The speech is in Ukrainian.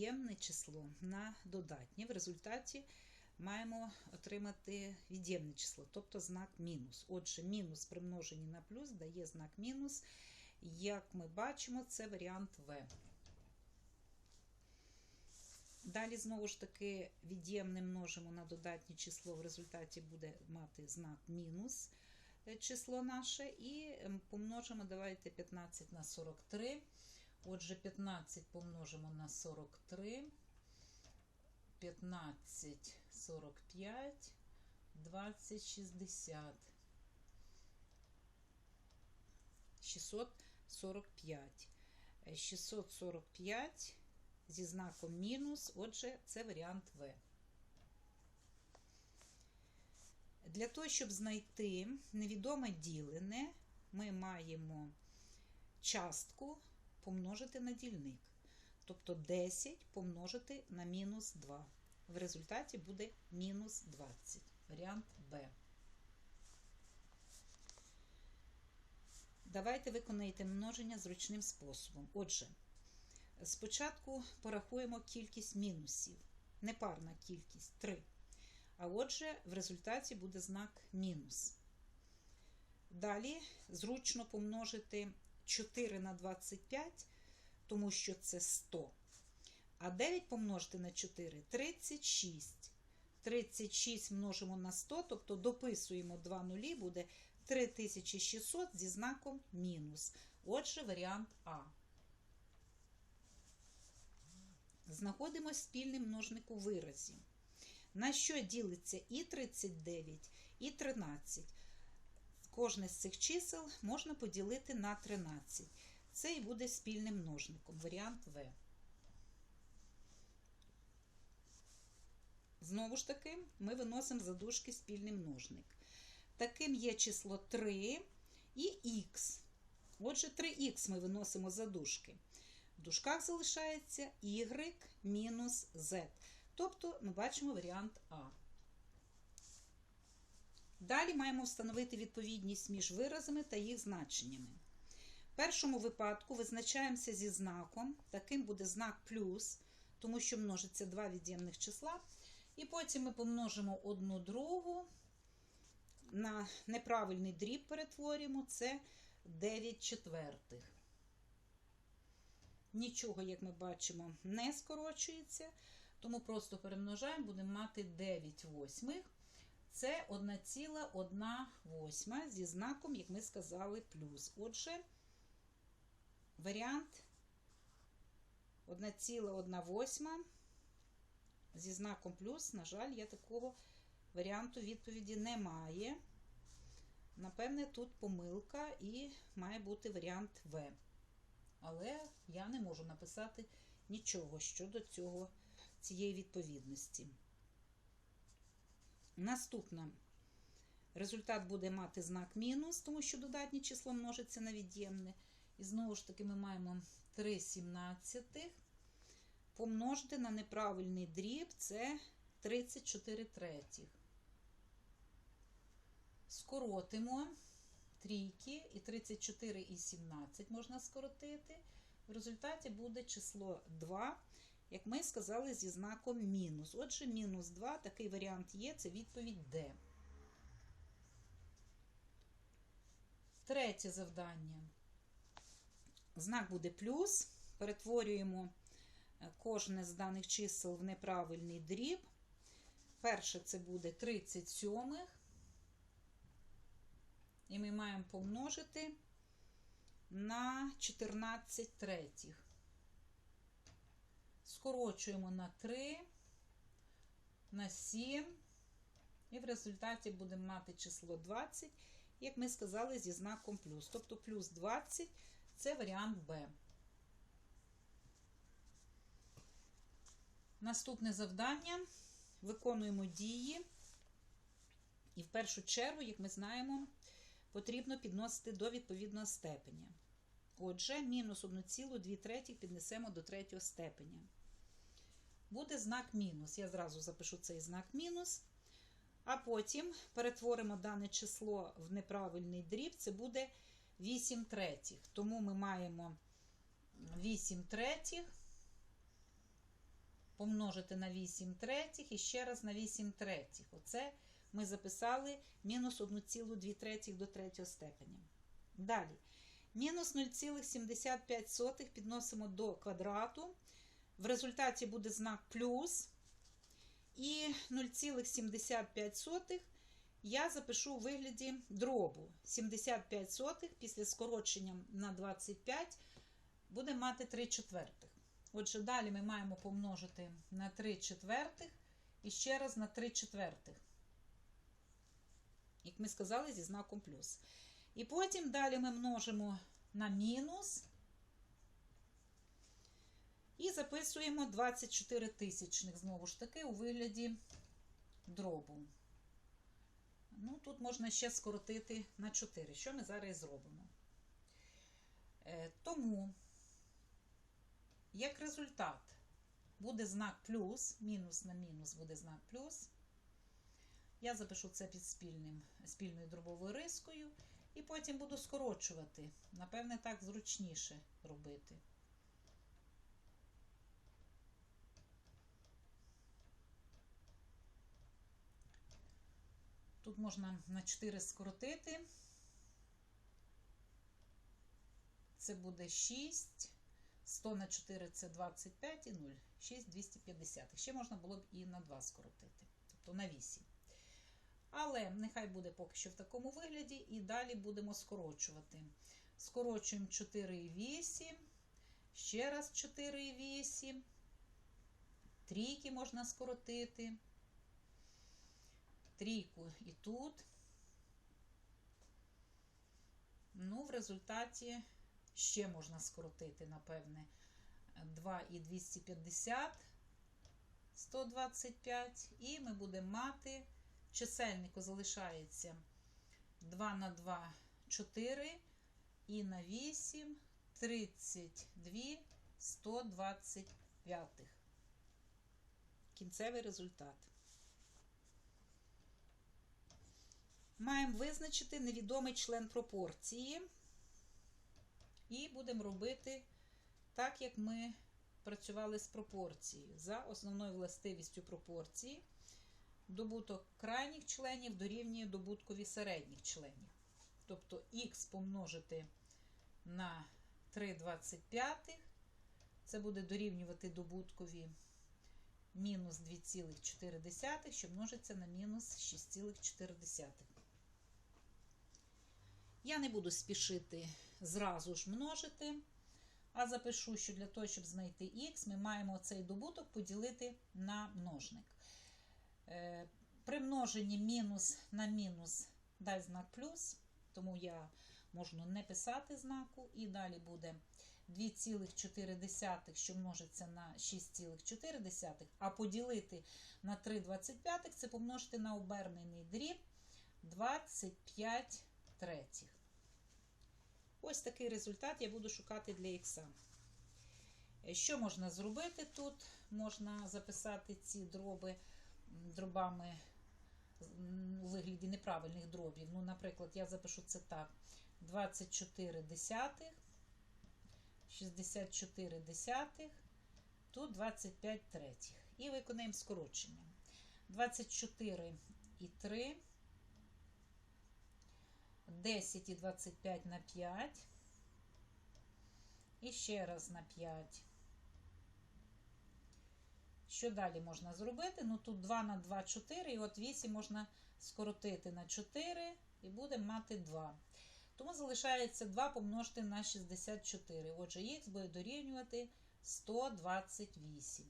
від'ємне число на додатнє. В результаті маємо отримати від'ємне число, тобто знак мінус. Отже, мінус примножені на плюс дає знак мінус. Як ми бачимо, це варіант В. Далі, знову ж таки, від'ємне множимо на додатнє число, в результаті буде мати знак мінус е, число наше. І помножимо, давайте 15 на 43. Отже, 15 помножимо на 43. 15, 45, 20, 60. 645. Е, 645 зі знаком мінус, отже, це варіант В. Для того, щоб знайти невідоме ділене, ми маємо частку помножити на дільник. Тобто 10 помножити на мінус 2. В результаті буде мінус 20. Варіант Б. Давайте виконайте множення зручним способом. Отже, спочатку порахуємо кількість мінусів. Непарна кількість 3. А отже, в результаті буде знак мінус. Далі зручно помножити 4 на 25, тому що це 100. А 9 помножити на 4 36. 36 множимо на 100, тобто дописуємо 2 нулі, буде 3600 зі знаком мінус. Отже, варіант А. Знаходимо спільний множник у виразі. На що ділиться і 39, і 13. Кожне з цих чисел можна поділити на 13. Це і буде спільним множником. Варіант В. Знову ж таки, ми виносимо за дужки спільний множник. Таким є число 3 і х. Отже, 3х ми виносимо за дужки. В дужках залишається y мінус z. Тобто ми бачимо варіант А. Далі маємо встановити відповідність між виразами та їх значеннями. В першому випадку визначаємося зі знаком, таким буде знак плюс, тому що множиться два від'ємних числа. І потім ми помножимо одну другу на неправильний дріб перетворюємо, це 9 четвертих. Нічого, як ми бачимо, не скорочується, тому просто перемножаємо, будемо мати 9 восьмих. Це 1,1 зі знаком, як ми сказали, плюс. Отже, варіант 1,1 восьма зі знаком плюс, на жаль, я такого варіанту відповіді немає. Напевне, тут помилка і має бути варіант В. Але я не можу написати нічого щодо цього, цієї відповідності. Наступне. Результат буде мати знак мінус, тому що додатнє число множиться на від'ємне. І знову ж таки, ми маємо 3 сімнадцятих помножити на неправильний дріб це 34 третіх. Скоротимо трійки і 34 і 17 можна скоротити. В результаті буде число 2, як ми сказали, зі знаком мінус. Отже, мінус 2, такий варіант є, це відповідь Д. Третє завдання. Знак буде плюс. Перетворюємо кожне з даних чисел в неправильний дріб. Перше це буде 37. І ми маємо помножити на 14 третіх. Скорочуємо на 3, на 7, і в результаті будемо мати число 20, як ми сказали, зі знаком плюс. Тобто плюс 20 це варіант Б. Наступне завдання. Виконуємо дії. І в першу чергу, як ми знаємо, потрібно підносити до відповідного степеня. Отже, мінус 1,2 третіх піднесемо до третього степеня. Буде знак мінус. Я зразу запишу цей знак мінус. А потім перетворимо дане число в неправильний дріб, це буде 8 третіх. Тому ми маємо 8 третіх помножити на 8 третіх і ще раз на 8 третіх. Оце ми записали мінус 1,2 третіх до третього степеня. Далі. Мінус 0,75 підносимо до квадрату. В результаті буде знак плюс. І 0,75 я запишу у вигляді дробу. 75 сотих після скорочення на 25 буде мати 3 четвертих. Отже, далі ми маємо помножити на 3 четвертих і ще раз на 3 четвертих. Як ми сказали, зі знаком плюс. І потім далі ми множимо на мінус. І записуємо 24 тисячних, знову ж таки, у вигляді дробу. Ну, тут можна ще скоротити на 4, що ми зараз і зробимо. Е, тому, як результат, буде знак плюс, мінус на мінус буде знак плюс. Я запишу це під спільним, спільною дробовою рискою, і потім буду скорочувати. Напевне, так зручніше робити. Тут можна на 4 скоротити. Це буде 6. 100 на 4 це 25 і 0. 6 250. Ще можна було б і на 2 скоротити, тобто на 8. Але нехай буде поки що в такому вигляді, і далі будемо скорочувати. Скорочуємо 4,8, ще раз 4,8. Трійки можна скоротити. Трійку і тут. Ну, в результаті ще можна скоротити, напевне, 2 і 250, 125. І ми будемо мати, чисельнику залишається 2 на 2, 4, і на 8, 32, 125. Кінцевий результат. Маємо визначити невідомий член пропорції. І будемо робити так, як ми працювали з пропорцією. За основною властивістю пропорції добуток крайніх членів дорівнює добуткові середніх членів. Тобто х помножити на 3,25, це буде дорівнювати добуткові мінус 2,4, що множиться на мінус 6,4. Я не буду спішити зразу ж множити, а запишу, що для того, щоб знайти х, ми маємо цей добуток поділити на множник. Е, при множенні мінус на мінус дай знак плюс, тому я можу не писати знаку, і далі буде 2,4, що множиться на 6,4, а поділити на 3,25 це помножити на обернений дріб 25 третіх. Ось такий результат я буду шукати для х. Що можна зробити тут? Можна записати ці дроби дробами у вигляді неправильних дробів. Ну, Наприклад, я запишу це так: 24 десятих, 64 десятих, тут 25 третіх. І виконаємо скорочення. 24 і 3. 10 і 25 на 5. І ще раз на 5. Що далі можна зробити? Ну, тут 2 на 2 4, і от 8 можна скоротити на 4, і будемо мати 2. Тому залишається 2 помножити на 64. Отже, х буде дорівнювати 128.